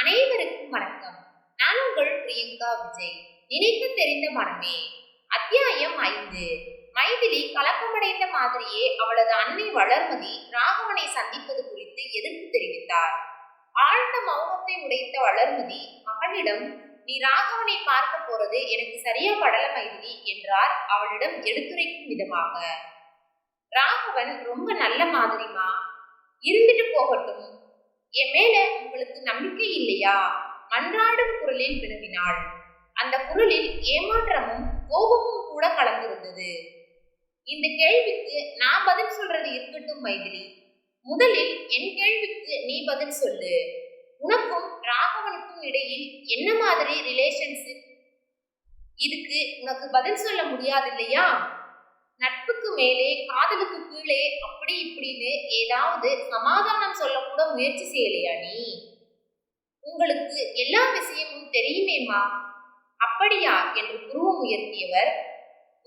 அனைவருக்கும் வணக்கம். நான் உங்கள் பிரியங்கா விஜய். நினைத்து தெரிந்த மனமே அத்தியாயம் ஐந்து. மைதிலி கலக்கமடைந்த மாதிரியே அவளது அன்னை வளர்மதி ராகவனை சந்திப்பது குறித்து எதிர்ப்பு தெரிவித்தார். ஆழ்ந்த மௌனத்தை உடைத்த வளர்மதி மகளிடம் நீ ராகவனை பார்க்க போறது எனக்கு சரியா படல மைதிலி என்றார் அவளிடம் எடுத்துரைக்கும் விதமாக. ராகவன் ரொம்ப நல்ல மாதிரிமா இருந்துட்டு போகட்டும். என் மேல உங்களுக்கு நம்பிக்கை இல்லையா? மன்றாடும் குரலில் வினவினாள். அந்த குரலில் ஏமாற்றமும் கோபமும் கூட கலந்திருந்தது. இந்த கேள்விக்கு நான் பதில் சொல்றது இருக்கட்டும் மைதிலி. முதலில் என் கேள்விக்கு நீ பதில் சொல்லு. உனக்கும் ராகவனுக்கும் இடையில் என்ன மாதிரி ரிலேஷன்ஷிப் இதுக்கு உனக்கு பதில் சொல்ல முடியாது இல்லையா? நட்புக்கு மேலே காதலுக்கு கீழே அப்படி இப்படின்னு ஏதாவது சமாதானம் சொல்லக்கூட முயற்சி செய்யலையா நீ? உங்களுக்கு எல்லா விஷயமும் தெரியுமேமா அப்படியா? என்று புருவம் உயர்த்தியவர்.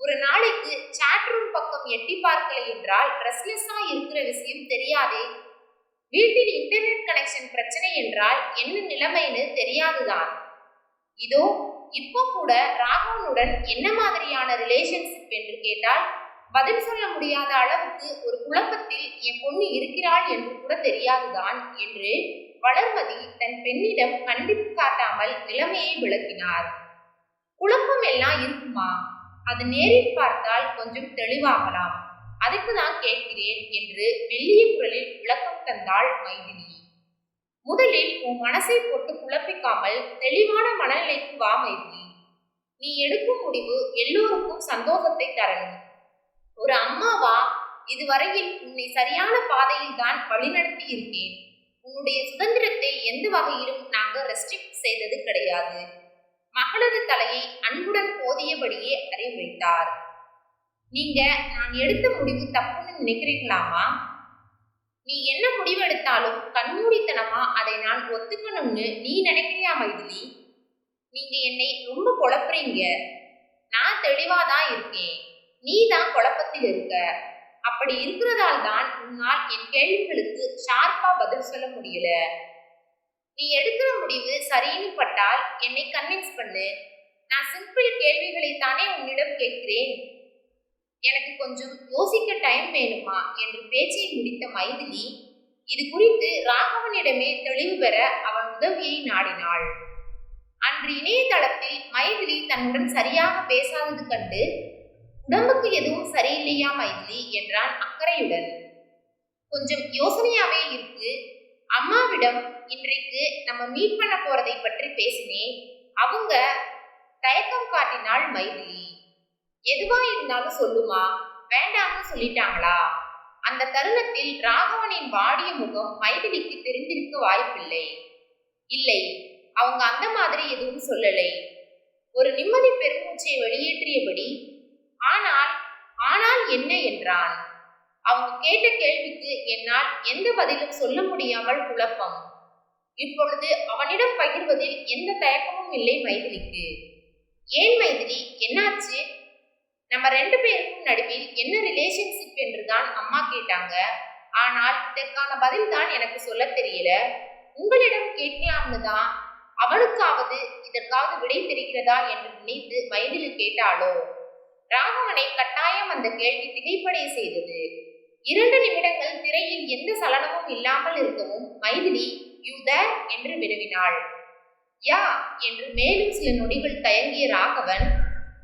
ஒரு நாளைக்கு சாட்ரூம் பக்கம் எட்டி பார்க்கலை என்றால் ரெஸ்ட்லெஸ்ஸா இருக்கிற விஷயம் தெரியாதே. வீட்டில் இன்டர்நெட் கனெக்ஷன் பிரச்சனை என்றால் என்ன நிலைமைன்னு தெரியாதுதான். இதோ இப்போ கூட ராகவனுடன் என்ன மாதிரியான ரிலேஷன்ஷிப் என்று கேட்டால் பதில் சொல்ல முடியாத அளவுக்கு ஒரு குழப்பத்தில் என் பொண்ணு இருக்கிறாள் என்று கூட தெரியாதுதான் என்று வளர்மதி தன் பெண்ணிடம் கண்டிப்பு காட்டாமல் நிலைமையை விளக்கினார். குழப்பம் எல்லாம் இருக்குமா? அது நேரில் பார்த்தால் கொஞ்சம் தெளிவாகலாம். அதுக்கு நான் கேட்கிறேன் என்று மெல்லிய குரலில் விளக்கம் தந்தாள் மைதினி முதலில் உன் மனசை போட்டு குழப்பிக்காமல் தெளிவான மனநிலைக்கு வா மைதினி நீ எடுக்கும் முடிவு எல்லோருக்கும் சந்தோஷத்தை தரணும். ஒரு அம்மாவா இதுவரையில் உன்னை சரியான பாதையில் தான் வழிநடத்தி இருக்கேன். உன்னுடைய சுதந்திரத்தை எந்த வகையிலும் நாங்கள் ரெஸ்ட்ரிக்ட் செய்தது கிடையாது. மகளது தலையை அன்புடன் போதியபடியே அறிவுரைத்தார். நீங்க நான் எடுத்த முடிவு தப்புன்னு நினைக்கிறீங்களாமா நீ என்ன முடிவெடுத்தாலும் கண்மூடித்தனமா அதை நான் ஒத்துக்கணும்னு நீ நினைக்கிறியா மைதிலி நீங்க என்னை ரொம்ப குழப்புறீங்க. நான் தெளிவாதான் இருக்கேன். நீ தான் குழப்பத்தில் இருக்க. அப்படி இருக்கிறதால் தான் உன்னால் என் கேள்விகளுக்கு ஷார்ப்பா பதில் சொல்ல முடியல. நீ எடுக்கிற முடிவு சரின்னு பட்டால் என்னை கன்வின்ஸ் பண்ணு. நான் சிம்பிள் கேள்விகளை தானே உன்னிடம் கேட்கிறேன். எனக்கு கொஞ்சம் யோசிக்க டைம் வேணுமா? என்று பேச்சை முடித்த மைதிலி இது குறித்து ராகவனிடமே தெளிவு பெற அவன் உதவியை நாடினாள். அன்று இணையதளத்தில் மைதிலி தன்னுடன் சரியாக பேசாதது கண்டு உடம்புக்கு எதுவும் சரியில்லையா மைதிலி? என்றான் அக்கறையுடன். கொஞ்சம் யோசனையாவே இருக்கு. அம்மாவிடம் இன்றைக்கு நம்ம மீட் பண்ண போறதை பற்றி பேசினேன். அவங்க தயக்கம் காட்டினாள் மைதிலி எதுவா இருந்தாலும் சொல்லுமா? வேண்டாம்னு சொல்லிட்டாங்களா? அந்த தருணத்தில் ராகவனின் வாடிய முகம் மைதிலிக்கு தெரிந்திருக்க வாய்ப்பில்லை. இல்லை அவங்க அந்த மாதிரி எதுவும் சொல்லலை. ஒரு நிம்மதி பெருமூச்சை வெளியேற்றியபடி ஆனால் ஆனால் என்ன என்றான் அவங்க கேட்ட கேள்விக்கு என்னால் எந்த பதிலும் சொல்ல முடியாமல் குழப்பம். இப்பொழுது அவனிடம் பகிர்வதில் எந்த தயக்கமும் இல்லை மைதிலிக்கு. ஏன் மைதிலி என்னாச்சு? நம்ம ரெண்டு பேருக்கும் நடுவில் என்ன ரிலேஷன்ஷிப் என்றுதான் அம்மா கேட்டாங்க. ஆனால் இதற்கான பதில் தான் எனக்கு சொல்ல தெரியல. உங்களிடம் கேட்கலாம்னு தான் அவளுக்காவது இதற்காவது விடை தெரிகிறதா என்று நினைத்து மைதிலி கேட்டாளோ? ராகவனை கட்டாயம் அந்த கேள்வி திகைப்படைய செய்தது. இரண்டு நிமிடங்கள் திரையில் எந்த சலனமும் இல்லாமல் இருக்கவும் மைதிலி யூ என்று வினவினாள். யா என்று மேலும் சில நொடிகள் தயங்கிய ராகவன்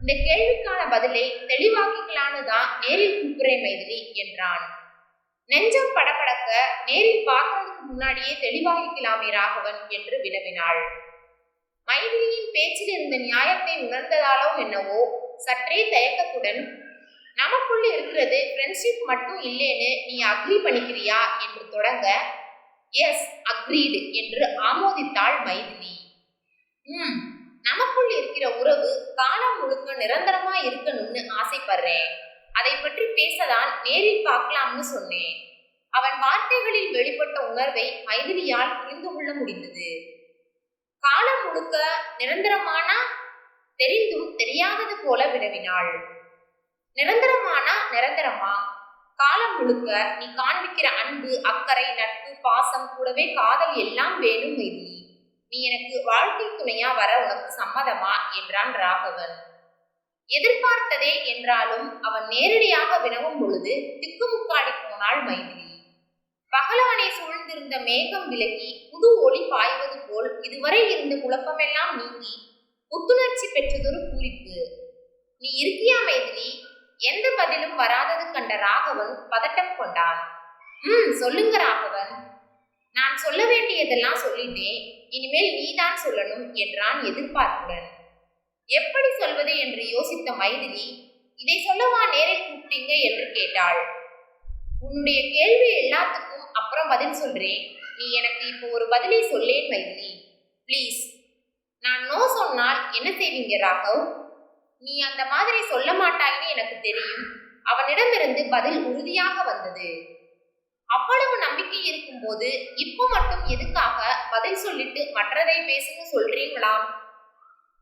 இந்த கேள்விக்கான பதிலை தெளிவாக்கிக்கலான்னு தான் நேரில் கூப்பிடுறேன் மைதிலி என்றான். நெஞ்சம் படபடக்க நேரில் பார்க்கறதுக்கு முன்னாடியே தெளிவாகிக்கலாமே ராகவன் என்று வினவினாள். மைதிலியின் பேச்சில் இருந்த நியாயத்தை உணர்ந்ததாலோ என்னவோ சற்றே தயக்கத்துடன் நமக்குள்ள இருக்கிறது ஃப்ரெண்ட்ஷிப் மட்டும் இல்லைன்னு நீ அக்ரி பண்ணிக்கிறியா? என்று தொடங்க எஸ் அக்ரீடு என்று ஆமோதித்தாள் மைதிலி. ம் நமக்குள் இருக்கிற உறவு காலம் முழுக்க நிரந்தரமா இருக்கணும்னு ஆசைப்படுறேன். அதை பற்றி பேசதான் நேரில் பார்க்கலாம்னு சொன்னேன். அவன் வார்த்தைகளில் வெளிப்பட்ட உணர்வை மைதிலியால் புரிந்து கொள்ள முடிந்தது. காலம் முழுக்க நிரந்தரமானா தெரிந்தும் தெரியாதது போல வினவினாள். நிரந்தரமானா நிரந்தரமா? காலம் முழுக்க நீ காண்பிக்கிற அன்பு அக்கறை நட்பு பாசம் கூடவே காதல் எல்லாம் வேணும் மைதிலி. நீ எனக்கு வாழ்க்கை துணையா வர உனக்கு சம்மதமா? என்றான் ராகவன். எதிர்பார்த்ததே என்றாலும் அவன் நேரடியாக வினவும் பொழுது திக்குமுக்காடி போனாள் மைதிலி. பகலவனை சூழ்ந்திருந்த மேகம் விலகி புது ஒளி பாய்வது போல் இதுவரை இருந்த குழப்பமெல்லாம் நீங்கி புத்துணர்ச்சி பெற்றதொரு பூரிப்பு நீ இருக்கியா மைதிலி? எந்த பதிலும் வராதது கண்ட ராகவன் பதட்டம் கொண்டான். ம் சொல்லுங்க ராகவன். நான் சொல்ல வேண்டியதெல்லாம் சொல்லிட்டேன். இனிமேல் நீதான் சொல்லணும் என்றான் எதிர்பார்ப்புடன். எப்படி சொல்வது என்று யோசித்த மைதிலி இதை சொல்லவா நேரில் கூப்பிட்டீங்க என்று கேட்டாள். உன்னுடைய கேள்வி எல்லாத்துக்கும் அப்புறம் பதில் சொல்றேன். நீ எனக்கு இப்போ ஒரு பதிலை சொல்லேன் மைதிலி. ப்ளீஸ். நான் நோ சொன்னால் என்ன செய்வீங்க ராகவ்? நீ அந்த மாதிரி சொல்ல மாட்டாய்ன்னு எனக்கு தெரியும். அவனிடமிருந்து பதில் உறுதியாக வந்தது. அவ்வளவு நம்பிக்கை இருக்கும்போது இப்போ மட்டும் எதுக்காக பதில் சொல்லிட்டு மற்றதை பேசுன்னு சொல்றீங்களா?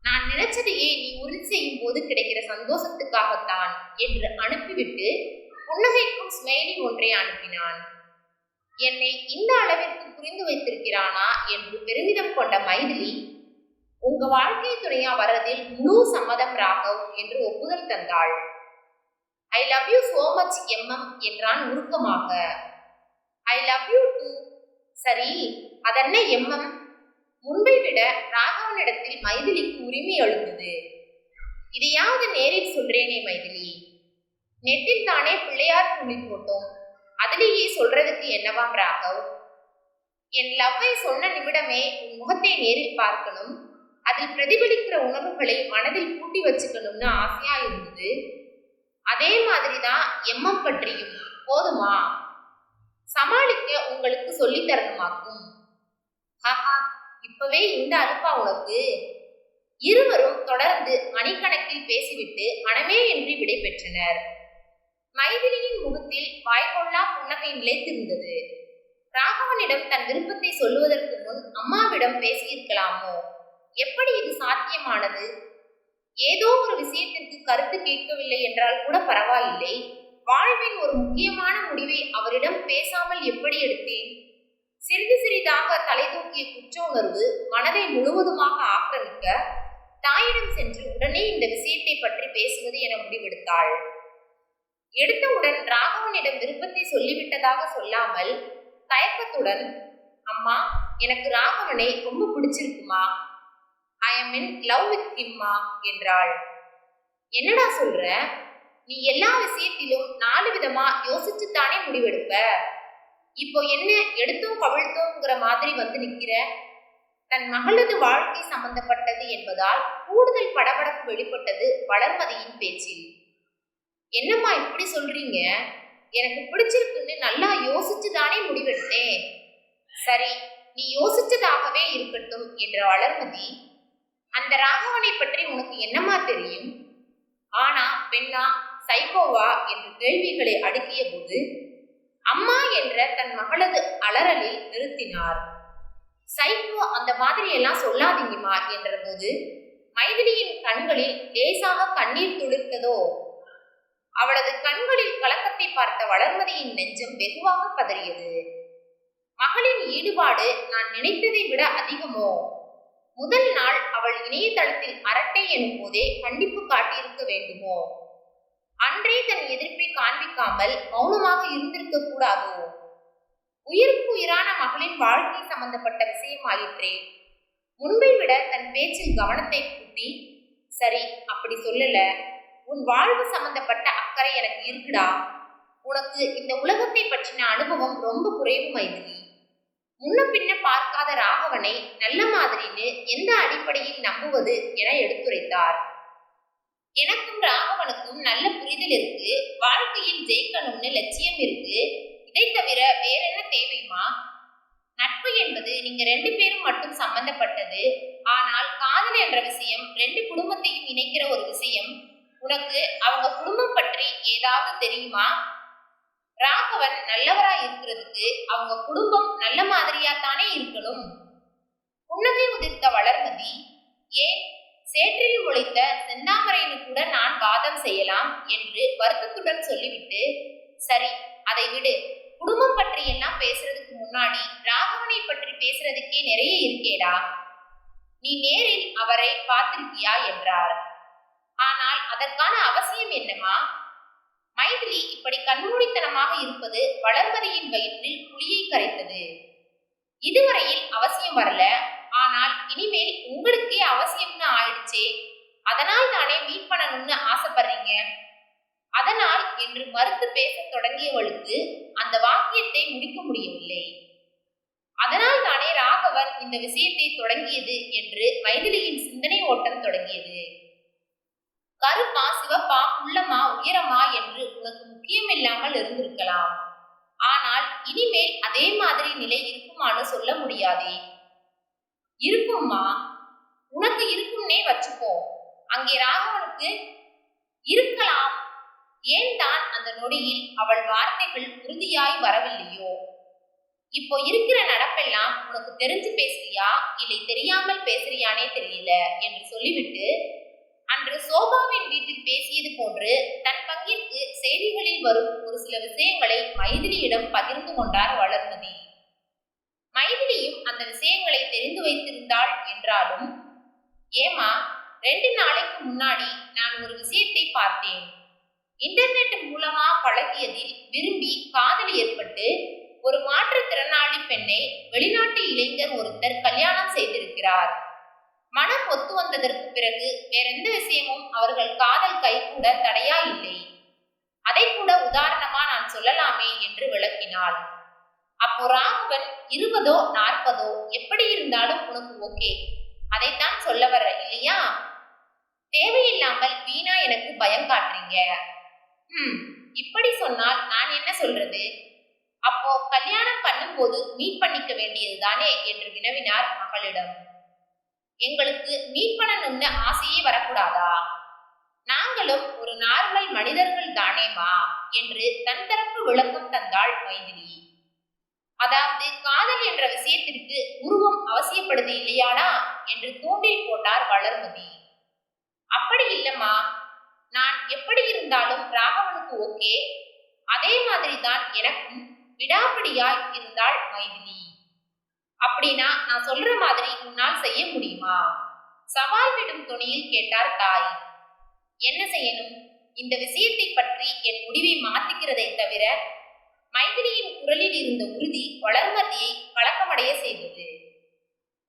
நான் நினைச்சதையே நீ உறுதி செய்யும் போது கிடைக்கிற சந்தோஷத்துக்காகத்தான் என்று அனுப்பிவிட்டு புன்னகைக்கும் ஸ்மைலி ஒன்றை அனுப்பினான். என்னை இந்த அளவிற்கு புரிந்து வைத்திருக்கிறானா? என்று பெருமிதம் கொண்ட மைதிலி உங்க வாழ்க்கை துணையா வர்றதில் முழு சம்மதம் ராகவ் என்று ஒப்புதல் தந்தாள். I love you so much hmm என்றான் உருக்கமாக ஐ லவ் யூ டூ சரி அதென்ன எம்எம் முன்பை விட ராகவனிடத்தில் மைதிலிக்கு உரிமை எழுந்தது இதையாவது நேரில் சொல்றேனே மைதிலி. நெட்டில் தானே பிள்ளையார் சொல்லி போட்டோம். அதிலேயே சொல்றதுக்கு என்னவாம் ராகவ்? என் லவ்வை சொன்ன நிமிடமே உன் முகத்தை நேரில் பார்க்கணும். அதில் பிரதிபலிக்கிற உணர்வுகளை மனதில் பூட்டி வச்சுக்கணும்னு ஆசையா இருந்தது. அதே மாதிரி தான் எம்மம் பற்றியும் போதுமா? சமாளிக்க உங்களுக்கு சொல்லி தரணுமாக்கும். ஹஹா இப்பவே இந்த அனுப்பா உனக்கு. இருவரும் தொடர்ந்து மணிக்கணக்கில் பேசிவிட்டு மனமே என்று விடை பெற்றனர். மைதிலியின் முகத்தில் வாய்கொள்ளா புன்னகை நிலைத்திருந்தது. ராகவனிடம் தன் விருப்பத்தை சொல்லுவதற்கு முன் அம்மாவிடம் பேசியிருக்கலாமோ? எப்படி இது சாத்தியமானது? ஏதோ ஒரு விஷயத்திற்கு கருத்து கேட்கவில்லை என்றால் கூட பரவாயில்லை. வாழ்வின் ஒரு முக்கியமான முடிவை அவரிடம் பேசாமல் எப்படி எடுத்தேன்? சிறிது சிறிதாக தலை தூக்கிய குற்ற உணர்வு மனதை முழுவதுமாக ஆக்கிரமிக்க தாயிடம் சென்று உடனே இந்த விஷயத்தை பற்றி பேசுவது என முடிவெடுத்தாள். எடுத்தவுடன் ராகவனிடம் விருப்பத்தை சொல்லிவிட்டதாக சொல்லாமல் தயக்கத்துடன் அம்மா எனக்கு ராகவனை ரொம்ப பிடிச்சிருக்குமா? I am in love with ஹிம்மா என்றாள். என்னடா சொல்ற? நீ எல்லா விஷயத்திலும் நாலு விதமா யோசிச்சுத்தானே முடிவெடுப்ப? இப்போ என்ன எடுத்தோம் கவிழ்த்தோங்கிற மாதிரி வந்து நிற்கிற தன் மகளது வாழ்க்கை சம்பந்தப்பட்டது என்பதால் கூடுதல் படபடப்பு வெளிப்பட்டது வளர்மதியின் பேச்சில். என்னம்மா இப்படி சொல்றீங்க? எனக்கு பிடிச்சிருக்குன்னு நல்லா யோசிச்சு தானே முடிவெடுத்தேன். சரி நீ யோசிச்சதாகவே இருக்கட்டும் என்ற வளர்மதி அந்த ராகவனை பற்றி உனக்கு என்னமா தெரியும்? ஆனா பெண்ணா சைகோவா என்று கேள்விகளை அடுக்கிய போது அம்மா என்ற தன் மகளது அலறலில் நிறுத்தினார். சைகோ அந்த மாதிரி எல்லாம் சொல்லாதீங்கம்மா என்ற போது மைதிலியின் கண்களில் லேசாக கண்ணீர் துளிர்த்ததோ அவளது கண்களில் கலக்கத்தை பார்த்த வளர்மதியின் நெஞ்சம் வெகுவாக பதறியது. மகளின் ஈடுபாடு நான் நினைத்ததை விட அதிகமோ? முதல் நாள் அவள் இணையதளத்தில் அரட்டை எனும் போதே கண்டிப்பு காட்டியிருக்க வேண்டுமோ? அன்றே தன் எதிர்ப்பை காண்பிக்காமல் மௌனமாக இருந்திருக்க கூடாதோ? உயிருக்கு உயிரான மகளின் வாழ்க்கை சம்பந்தப்பட்ட விஷயமாயிற்றே. முன்பை விட தன் பேச்சில் கவனத்தை கூட்டி சரி அப்படி சொல்லல. உன் வாழ்வு சம்பந்தப்பட்ட அக்கறை எனக்கு இருக்குடா. உனக்கு இந்த உலகத்தை பற்றின அனுபவம் ரொம்ப குறைவு மைதிலி முன்ன பின்ன பார்க்காத ராகவனை நல்ல மாதிரின்னு எந்த அடிப்படையில் நம்புவது என எடுத்துரைத்தார். எனக்கும் ராகவனுக்கும் நல்ல புரிதல் இருக்கு வாழ்க்கையில் ஜெயிக்கணும்னு லட்சியம் இருக்கு இதை தவிர வேற என்ன தேவைமா நட்பு என்பது நீங்க ரெண்டு பேரும் மட்டும் சம்பந்தப்பட்டது ஆனால் காதல் என்ற விஷயம் ரெண்டு குடும்பத்தையும் இணைக்கிற ஒரு விஷயம். உனக்கு அவங்க குடும்பம் பற்றி ஏதாவது தெரியுமா? ராகவன் நல்லவரா இருக்கிறதுக்கு அவங்க குடும்பம் நல்ல மாதிரியா தானே இருக்கணும். புன்னகை உதிர்த்த வளர்மதி ஏன்? சேற்றில் உழைத்த செந்தாமரைன்னு கூட நான் வாதம் செய்யலாம் என்று வருத்தத்துடன் சொல்லிவிட்டு சரி அதை விடு. குடும்பம் பற்றி எல்லாம் பேசுறதுக்கு முன்னாடி ராகவனை பற்றி பேசுறதுக்கே நிறைய இருக்கேடா. நீ நேரில் அவரை பார்த்திருக்கியா? என்றார். ஆனால் அதற்கான அவசியம் என்னமா மைதிலி இப்படி கண்மூடித்தனமாக இருப்பது வளர்மதியின் வயிற்றில் புளியை கரைத்தது. இதுவரையில் அவசியம் வரல. ஆனால் இனிமேல் உங்களுக்கே அவசியம்னு ஆயிடுச்சே? அதனால் தானே மீட் பண்ணணும்னு ஆசைப்படுறீங்க? அதனால் என்று மறுத்து பேச தொடங்கியவளுக்கு அந்த வாக்கியத்தை முடிக்க முடியவில்லை. அதனால் தானே ராகவன் இந்த விஷயத்தை தொடங்கியது என்று மைதிலியின் சிந்தனை ஓட்டம் தொடங்கியது. கருப்பா சிவப்பா உள்ளமா உயரமா என்று உனக்கு முக்கியமில்லாமல் இருந்திருக்கலாம். ஆனால் இனிமேல் அதே மாதிரி நிலை இருக்குமான்னு சொல்ல முடியாதே. இருக்கும்மா. உனக்கு இருக்கும்னே வச்சுக்கோ. அங்கே ராகவனுக்கு இருக்கலாம். ஏன் தான் அந்த நொடியில் அவள் வார்த்தைகள் உறுதியாய் வரவில்லையோ? இப்போ இருக்கிற நடப்பெல்லாம் உனக்கு தெரிஞ்சு பேசுறியா? இல்லை தெரியாமல் பேசுறியானே தெரியல என்று சொல்லிவிட்டு அன்று சோபாவின் வீட்டில் பேசியது போன்று தன் பங்கிற்கு செய்திகளில் வரும் ஒரு சில விஷயங்களை மைதிலியிடம் பகிர்ந்து கொண்டார் வளர்மதி. மைதிலியும் அந்த விஷயங்களை தெரிந்து வைத்திருந்தாள் என்றாலும் ஏமா ரெண்டு நாளைக்கு முன்னாடி நான் ஒரு விஷயத்தை பார்த்தேன். இன்டர்நெட் மூலமா பழகியதில் விரும்பி காதல் ஏற்பட்டு ஒரு மாற்றுத்திறனாளி பெண்ணை வெளிநாட்டு இளைஞர் ஒருத்தர் கல்யாணம் செய்திருக்கிறார். மனம் ஒத்து வந்ததற்கு பிறகு வேறெந்த விஷயமும் அவர்கள் காதல் கைகூட தடையா இல்லை அதை கூட உதாரணமா நான் சொல்லலாமே என்று விளக்கினாள். அப்போ ராகவன் இருபதோ நாற்பதோ எப்படி இருந்தாலும் உனக்கு ஓகே. அதைத்தான் சொல்ல வர இல்லையா? தேவையில்லாமல் வீணா எனக்கு பயம் காட்டுறீங்க. ம் இப்படி சொன்னால் நான் என்ன சொல்றது? அப்போ கல்யாணம் பண்ணும்போது மீட் பண்ணிக்க வேண்டியது தானே என்று வினவினார் மகளிடம். எங்களுக்கு மீட் பண்ணணும்னு ஆசையே வரக்கூடாதா? நாங்களும் ஒரு நார்மல் மனிதர்கள் தானேமா என்று தன் தரப்பு விளக்கம் தந்தாள் மைதிலி. அதாவது காதல் என்ற விஷயத்திற்கு உருவம் அவசியப்படுது இல்லையாடா என்று தூண்டில் போட்டார் வளர்மதி. அப்படி இல்லம்மா. நான் எப்படி இருந்தாலும் ராகவனுக்கு ஓகே. அதே மாதிரி தான் எனக்கும் விடாப்பிடியாய் இருந்தாள் மைதிலி. அப்படின்னா நான் சொல்ற மாதிரி உன்னால் செய்ய முடியுமா? சவால் விடும் துணியில் கேட்டார் தாய். என்ன செய்யணும்? இந்த விஷயத்தை பற்றி என் முடிவை மாத்திக்கிறதை தவிர மைதிலியின் குரலில் இருந்த உறுதி வளர்மதியை கலக்கமடைய செய்தது.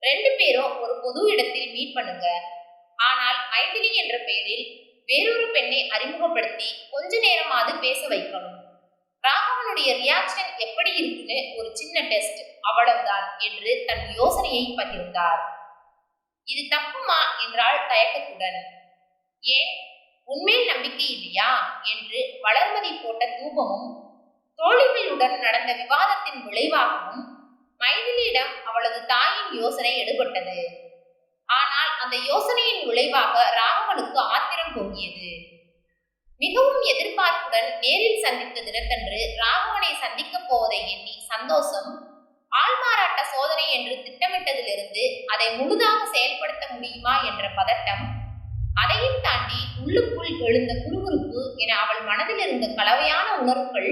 ரெண்டு பேரும் ஒரு பொது இடத்தில் மீட் பண்ணுங்க. ஆனால் மைதிலி என்ற பெயரில் வேறொரு பெண்ணை அறிமுகப்படுத்தி கொஞ்ச நேரமாவது பேச வைக்கணும். ராகவனுடைய ரியாக்ஷன் எப்படி இருக்குன்னு ஒரு சின்ன டெஸ்ட் அவ்வளவுதான் என்று தன் யோசனையை பகிர்ந்தார். இது தப்புமா என்றாள் தயக்கத்துடன். ஏன்? உண்மையில் நம்பிக்கை இல்லையா? என்று வளர்மதி போட்ட தூபமும் தோழிகளுடன் நடந்த விவாதத்தின் விளைவாகவும் மைதிலியிடம் அவளது தாயின் யோசனை எடுபட்டது. ஆனால் அந்த யோசனையின் விளைவாக ராகவனுக்கு ஆத்திரம் பொங்கியது. மிகவும் எதிர்பார்ப்புடன் நேரில் சந்தித்த தினத்தன்று ராகவனை சந்திக்கப் போவதை எண்ணி சந்தோஷம் ஆள்மாறாட்ட சோதனை என்று திட்டமிட்டதிலிருந்து அதை முழுதாக செயல்படுத்த முடியுமா என்ற பதட்டம் அதையும் தாண்டி உள்ளுக்குள் எழுந்த குறுகுறுப்பு என அவள் மனதில் இருந்த கலவையான உணர்வுகள்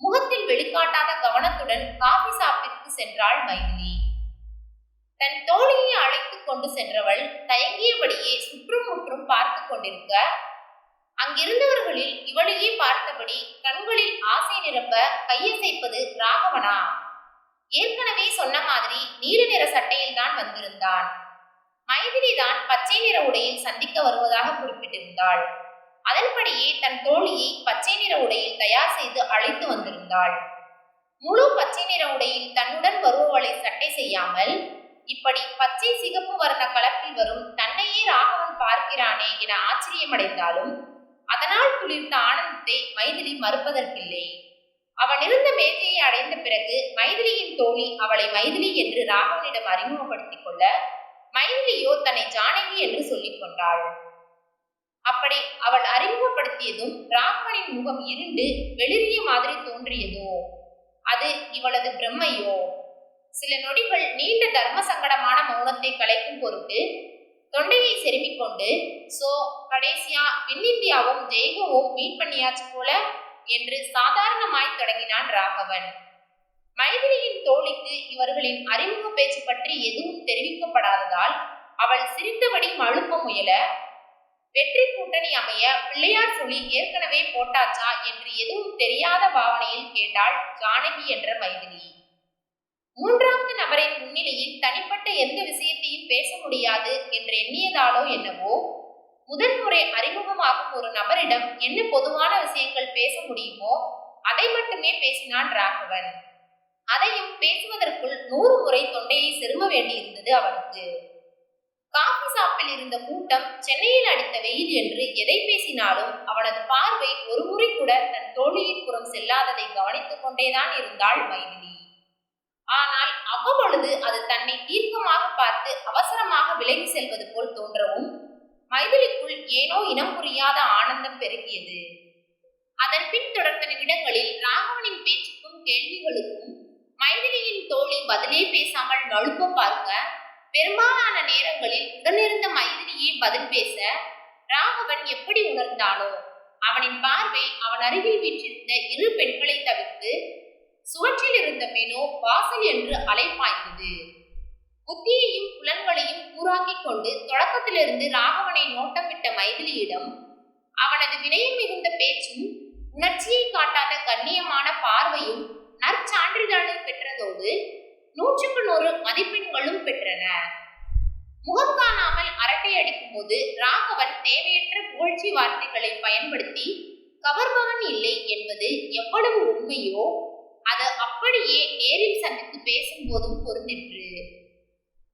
முகத்தில் வெளிக்காட்டாத கவனத்துடன் காபி சாப்பிற்கு சென்றாள் மைதிலி. தன் தோழியை அழைத்துக் கொண்டு சென்றவள் தயங்கியபடியே சுற்றும் முற்றும் பார்த்து கொண்டிருக்க அங்கிருந்தவர்களில் இவளையே பார்த்தபடி கண்களில் ஆசை நிரப்ப கையசைப்பது ராகவனா? ஏற்கனவே சொன்ன மாதிரி நீல நிற சட்டையில் தான் வந்திருந்தான் மைதிரி தான் பச்சை நிற உடையில் சந்திக்க வருவதாக குறிப்பிட்டிருந்தாள். அதன்படியே தன் தோழியை பச்சை நிற உடையில் தயார் செய்து அழைத்து வந்திருந்தாள். முழு பச்சை நிற உடையில் தன்னுடன் வருபவளை சட்டை செய்யாமல் இப்படி பச்சை சிகப்பு வர்ண கலப்பில் வரும் தன்னையே ராகவன் பார்க்கிறானே என ஆச்சரியமடைந்தாலும் அதனால் குளிர்ந்த ஆனந்தத்தை மைதிலி மறுப்பதற்கில்லை. அவன் இருந்த மேஜையை அடைந்த பிறகு மைதிலியின் தோழி அவளை மைதிலி என்று ராகவனிடம் அறிமுகப்படுத்திக் கொள்ள மைதிலியோ தன்னை ஜானகி என்று சொல்லிக் கொண்டாள். அப்படி அவள் அறிமுகப்படுத்தியதும் ராகவனின் முகம் இருண்டு வெளிரிய மாதிரி தோன்றியதோ? அது இவளது பிரம்மையோ? சில நொடிகள் நீண்ட தர்ம சங்கடமான மௌனத்தை கலைக்கும் பொருட்டு தொண்டையை செருமிக் கொண்டு சோ கடைசியா விண்ணிந்தியாவும் ஜெய்கவும் மீட் பண்ணியாச்சு போல என்று சாதாரணமாய் தொடங்கினான் ராகவன். மைதிலியின் தோழிக்கு இவர்களின் அறிமுக பேச்சு பற்றி எதுவும் தெரிவிக்கப்படாததால் அவள் சிரித்தபடி மழுப்ப முயல வெற்றி கூட்டணி அமைய பிள்ளையார் சொல்லி ஏற்கனவே போட்டாச்சா? என்று எதுவும் தெரியாத பாவனையில் கேட்டாள் ஜானகி என்ற மைதிலி. மூன்றாவது நபரின் முன்னிலையில் தனிப்பட்ட எந்த விஷயத்தையும் பேச முடியாது என்று எண்ணியதாலோ என்னவோ முதல் முறை அறிமுகமாகும் ஒரு நபரிடம் என்ன பொதுவான விஷயங்கள் பேச முடியுமோ அதை மட்டுமே பேசினான் ராகவன். அதையும் பேசுவதற்குள் நூறு முறை தொண்டையை செரும வேண்டியிருந்தது அவனுக்கு. காஃபி ஷாப்பில் இருந்த கூட்டம் சென்னையில் அடித்த வெயில் என்று எதை பேசினாலும் அவனது பார்வை ஒரு முறை கூட தன் தோழியின் புறம் செல்லாததை கவனித்துக் கொண்டேதான் இருந்தாள் மைதிலி. ஆனால் அவ்வப்பொழுது அது தன்னை தீர்க்கமாக பார்த்து அவசரமாக விலகி செல்வது போல் தோன்றவும் மைதிலிக்குள் ஏனோ இனம் புரியாத ஆனந்தம் பெருகியது. அதன் பின் தொடர்ந்த நிமிடங்களில் ராகவனின் பேச்சுக்கும் கேள்விகளுக்கும் மைதிலியின் தோழி பதிலே பேசாமல் நழுப்ப பார்க்க பெரும்பாலான நேரங்களில் உடனிருந்த மைதிலியே பதில் பேச ராகவன் எப்படி உணர்ந்தானோ அவனின் பார்வை அவன் அருகில் வீற்றிருந்த இரு பெண்களை தவிர்த்து சுவற்றில் இருந்த மெனோ வாசல் என்று அலைப்பாய்ந்தது. புத்தியையும் புலன்களையும் கூறாக்கிக் கொண்டு தொடக்கத்திலிருந்து ராகவனை நோட்டம் விட்ட மைதிலியிடம் அவனது வினயம் மிகுந்த பேச்சும் உணர்ச்சியை காட்டாத கண்ணியமான பார்வையும் நற்சான்றிதழை பெற்றதோடு நூற்றுக்கு நூறு மதிப்பெண்களும் பெற்றன. முகம் காணாமல் அரட்டை அடிக்கும் போது ராகவன் தேவையற்ற புகழ்ச்சி வார்த்தைகளை பயன்படுத்தி கவர்பவன் இல்லை என்பது எவ்வளவு உண்மையோ அது அப்படியே நேரில் சந்தித்து பேசும்போதும் பொருந்திற்று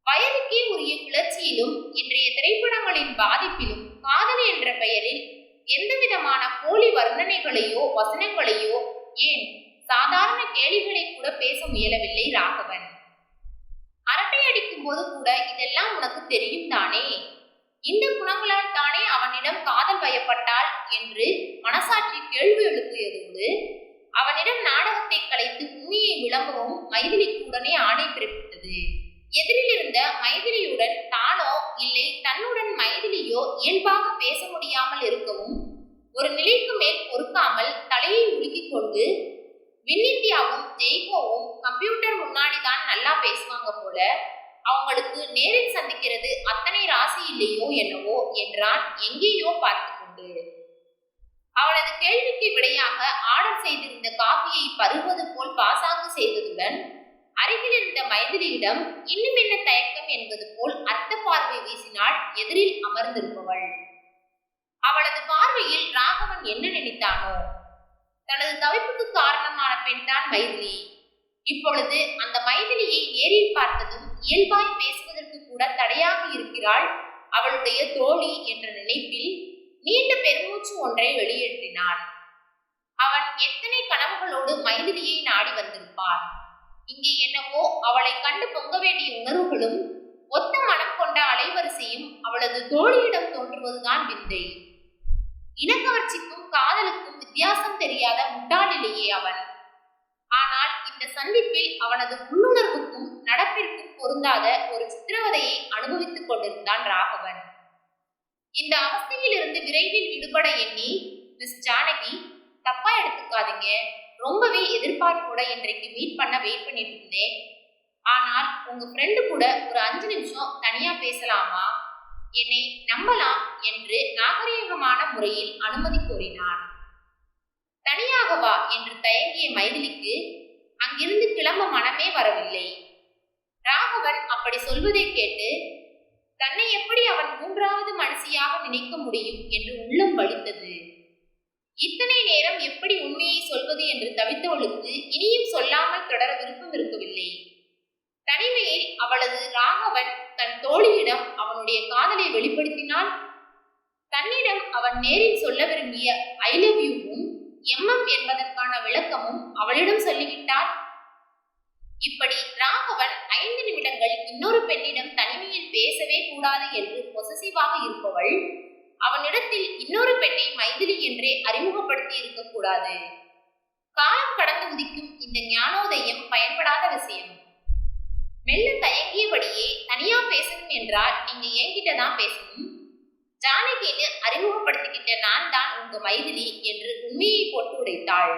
வயதுக்கே உரிய கிளர்ச்சியிலும் இன்றைய திரைப்படங்களின் பாதிப்பிலும் காதல் என்ற பெயரில் எந்தவிதமான போலி வர்ணனைகளையோ வசனங்களையோ ஏன் சாதாரண கேள்விகளை கூட பேச முயலவில்லை ராகவன். அரட்டை அடிக்கும் போது கூட இதெல்லாம் உனக்கு தெரியும் தானே? இந்த குணங்களால் தானே அவனிடம் காதல் பயப்பட்டாள் என்று மனசாட்சி கேள்வி எழுப்பியதோடு அவனிடம் நாடகத்தை கலைத்து உண்மையை விளம்பவும் மைதிலிக்கு உடனே ஆணை பிறப்பித்தது. எதிரில் இருந்த மைதிலியுடன் தானோ இல்லை தன்னுடன் மைதிலியோ இயல்பாக பேச முடியாமல் இருக்கவும் ஒரு நிலைக்கு மேல் பொறுக்காமல் தலையை உலுக்கிக் கொண்டு வின்னிந்தியாவும் ஜெய்கோவும் கம்ப்யூட்டர் முன்னாடி தான் நல்லா பேசுவாங்க போல அவங்களுக்கு நேரில் சந்திக்கிறது அத்தனை ராசி இல்லையோ என்னவோ என்றான் எங்கேயோ பார்த்து கொண்டு. அவளது கேள்விக்கு விடையாக ஆர்டர் செய்திருந்த காஃபியை பருகுவது போல் பாசாங்கு செய்ததுடன் அருகில் இருந்த மைதிலியிடம் இன்னும் என்ன தயக்கம் என்பது போல் அர்த்த பார்வை வீசினாள் எதிரில் அமர்ந்திருப்பவள். அவளது பார்வையில் ராகவன் என்ன நினைத்தானோ? தனது தவிப்புக்கு காரணமான பெண்தான் மைதிலி. இப்பொழுது அந்த மைதிலியை நேரில் பார்த்ததும் இயல்பாய் பேசுவதற்கு கூட தடையாக இருக்கிறாள் அவளுடைய தோழி என்ற நினைப்பில் ஒன்றை வெளியேற்றினான் அவன் எத்தனை கனவுகளோடு மைதிலியை நாடி வந்திருப்பான் இங்கே என்னவோ அவளை கண்டு பொங்க வேண்டிய உணர்வுகளும் ஒத்த மனம் கொண்ட அலைவரிசையும் அவளது தோழியிடம் தோன்றுவதுதான் விந்தை. இனக்கவர்ச்சிக்கும் காதலுக்கும் வித்தியாசம் தெரியாத முட்டாளிலேயே அவன். ஆனால் இந்த சந்திப்பில் அவனது உள்ளுணர்வுக்கும் நடப்பிற்கும் பொருந்தாத ஒரு சித்திரவதையை அனுபவித்துக் கொண்டிருந்தான் ராகவன். இந்த அவஸ்தையில் இருந்து விரைவில் விடுபட எண்ணி மிஸ் ஜானகி தப்பா எடுத்துக்காதீங்க. ரொம்பவே எதிர்பார்ப்போட இன்றைக்கு மீட் பண்ண வெயிட் பண்ணிட்டு இருந்தேன். ஆனால் உங்க ஃப்ரெண்டு கூட ஒரு அஞ்சு நிமிஷம் தனியா பேசலாமா? என்னை நம்பலாம் என்று நாகரீகமான முறையில் அனுமதி கோரினான். தனியாகவா என்று தயங்கிய மைதிலிக்கு அங்கிருந்து கிளம்ப மனமே வரவில்லை. ராகவன் அப்படி சொல்வதை கேட்டு தன்னை எப்படி அவன் மூன்றாவது மனசியாக நினைக்க முடியும் என்று உள்ளம் வலித்தது. இத்தனை நேரம் எப்படி உண்மையை சொல்வது என்று தவித்தவளுக்கு இனியும் சொல்லாமல் தொடர விருப்பம் இருக்கவில்லை. தனிமையில் அவளது ராகவன் தன் தோழியிடம் அவனுடைய காதலை வெளிப்படுத்தினால் தன்னிடம் அவன் நேரில் சொல்ல விரும்பிய ஐ லவ் யூவும் எம்எம் என்பதற்கான விளக்கமும் அவளிடம் சொல்லிவிட்டால் இப்படி ராகவன் ஐந்து நிமிடங்கள் இன்னொரு பெண்ணிடம் தனிமையில் பேசவே கூடாது என்று பொசசிவாக இருப்பவள் அவனிடத்தில் இன்னொரு பெண்ணை மைதிலி என்றே அறிமுகப்படுத்தி இருக்கக்கூடாது காலம் கடந்து உதிக்கும் இந்த ஞானோதயம் பயன்படாத விஷயம். மெல்ல தயங்கியபடியே தனியா பேசணும் என்றால் நீங்க என்கிட்ட தான் பேசணும். ஜானகின்னு அறிமுகப்படுத்திக்கிட்ட நான் தான் உங்க மைதிலி என்று உண்மையை போட்டு உடைத்தாள்.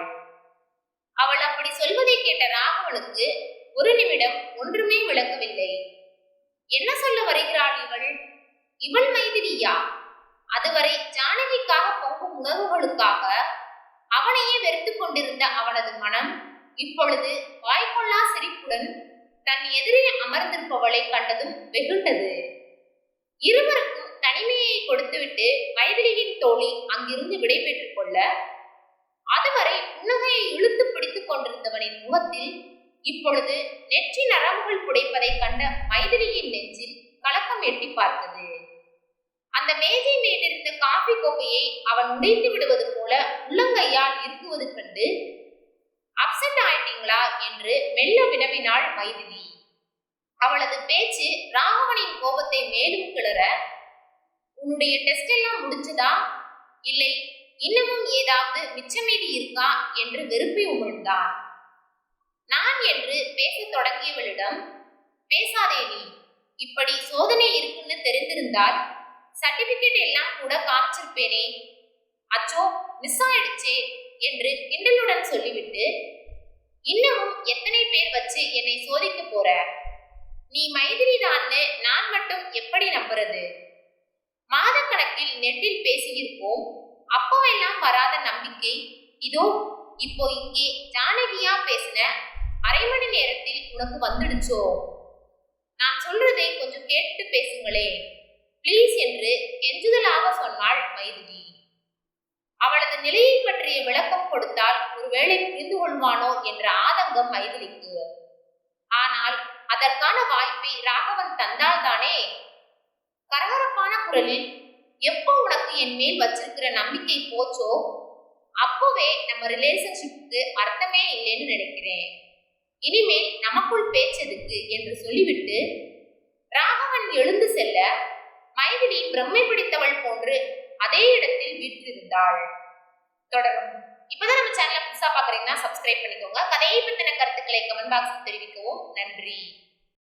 அவள் அப்படி சொல்வதை கேட்ட ராகவனுக்கு ஒரு நிமிடம் ஒன்றுமே விளங்கவில்லை. என்ன சொல்ல வருகிறாள் இவள்? இவள் மைதிரியா அதுவரை ஜானகிக்காக பொங்கும் உணர்வுகளுக்காக அவனையே வெறுத்து கொண்டிருந்த அவனது மனம் இப்பொழுது வாய்க்கொள்ளா சிரிப்புடன் தன் எதிரே அமர்ந்திருப்பவளை கண்டதும் வெகுண்டது. இருவருக்கும் தனிமையை கொடுத்துவிட்டு மைதிலியின் தோழி அங்கிருந்து விடைபெற்றுக் கொள்ள அதுவரை புன்னகையை இழுத்து பிடித்துக் கொண்டிருந்தவனின் முகத்தில் இப்பொழுது நெற்றி நரம்புகள் புடைப்பதை கண்ட மைதிலியின் நெஞ்சில் கலக்கம் எட்டி பார்த்தது. அந்த மேஜை மேலிருந்த காஃபி கோப்பையை அவன் உடைத்து விடுவது போல உள்ளங்கையால் இருக்குவது கண்டு அப்செட் ஆயிட்டீங்களா? என்று மெல்ல வினவினாள் மைதிலி. அவளது பேச்சு ராகவனின் கோபத்தை மேலும் கிளற உன்னுடைய டெஸ்ட் எல்லாம் முடிஞ்சதா? இல்லை இன்னமும் ஏதாவது மிச்சமீதி இருக்கா? என்று வெறுப்பை உமிழ்ந்தான் நான் என்று பேசத் தொடங்கியவளிடம் பேசாதே நீ இப்படி சோதனை இருக்குன்னு தெரிந்திருந்தால் சர்டிபிகேட் எல்லாம் கூட காமிச்சிருப்பேனே. அச்சோ மிஸ் ஆயிடுச்சே என்று கிண்டலுடன் சொல்லிவிட்டு இன்னமும் எத்தனை பேர் வச்சு என்னை சோதிக்க போற? நீ மைதிரிதான்னு நான் மட்டும் எப்படி நம்புறது? மாதக்கணக்கில் நெட்டில் பேசியிருப்போம் அப்போவெல்லாம் வராத நம்பிக்கை இதோ இப்போ இங்கே ஜானகியா பேசின அரை மணி நேரத்தில் உனக்கு வந்துடுச்சோ? நான் சொல்றதை கொஞ்சம் கேட்டு பேசுங்களே ப்ளீஸ் என்று கெஞ்சுதலாக சொன்னாள் மைதிலி. அவளது நிலையை பற்றிய விளக்கம் கொடுத்தால் ஒருவேளை புரிந்து கொள்வானோ என்ற ஆதங்கம் மைதிலிக்கு. ஆனால் அதற்கான வாய்ப்பை ராகவன் தந்தால்தானே? கரகரப்பான குரலில் எப்போ உனக்கு என் மேல் வச்சிருக்கிற நம்பிக்கை போச்சோ? அப்போவே நம்ம ரிலேஷன்ஷிப்புக்கு அர்த்தமே இல்லைன்னு நினைக்கிறேன். இனிமேல் நமக்குள் பேச்சதுக்கு என்று சொல்லிவிட்டு ராகவன் எழுந்து செல்ல மைதிலி பிரம்மை பிடித்தவள் போன்று அதே இடத்தில் வீற்றிருந்தாள். தொடரும். இப்பதான் நம்ம சேனலை புதுசா பாக்குறீங்கன்னா சப்ஸ்கிரைப் பண்ணிக்கோங்க. கதையை பத்தின கருத்துக்களை கமெண்ட் பாக்ஸில் தெரிவிக்கவும். நன்றி.